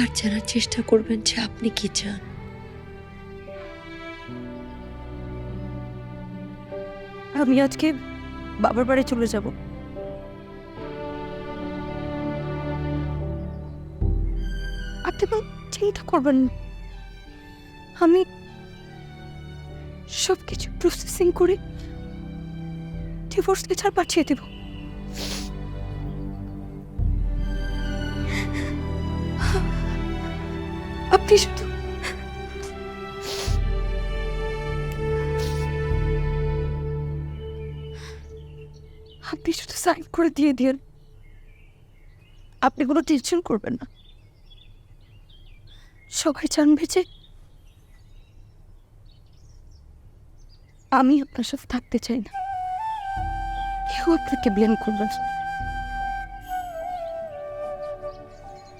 আর জানার চেষ্টা করবেন যে আপনি কি চান। আমি আজকে বাবার বাড়ি চলে যাব। আপনি চিন্তা করবেন আমি সব কিছু প্রসেসিং করে ডিভোর্স লেটার পাঠিয়ে দেব। আপনি শুধু। আপনি শুধু সাইন করে দিয়ে দিন আপনি কোনো টেনশন করবেন না। সবাই জানবে যে আমি আপনার সাথে থাকতে চাই না। কেউ আপনাকে ব্লেম করবেন না।